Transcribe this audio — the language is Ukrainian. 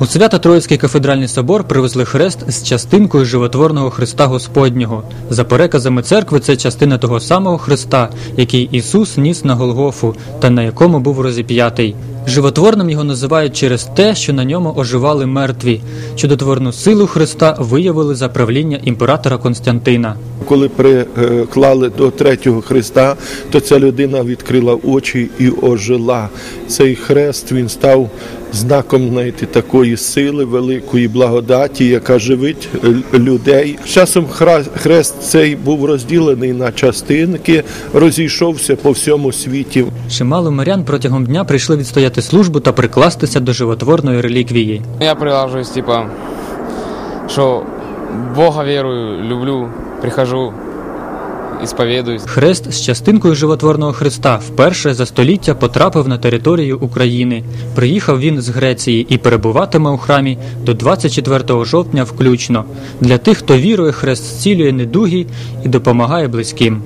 У Свято-Троїцький кафедральний собор привезли хрест з частинкою животворного Христа Господнього. За переказами церкви, це частина того самого Христа, який Ісус ніс на Голгофу та на якому був розіп'ятий. Животворним його називають через те, що на ньому оживали мертві. Чудотворну силу Христа виявили за правління імператора Константина. Коли приклали до третього Христа, то ця людина відкрила очі і ожила. Цей хрест він став знаком знаєте, такої сили, великої благодаті, яка живить е, людей. Часом хрест цей був розділений на частинки, розійшовся по всьому світі. Чимало мирян протягом дня прийшли відстояти службу та прикластися до животворної реліквії. Я прилаживаюсь, типа, что Бога верую, люблю, прихожу, исповедуюсь. Хрест з частинкою животворного Христа вперше за століття потрапив на територію України. Приїхав він з Греції і перебуватиме у храмі до 24 жовтня включно. Для тих, хто вірує, хрест зцілює недуги і допомагає близьким.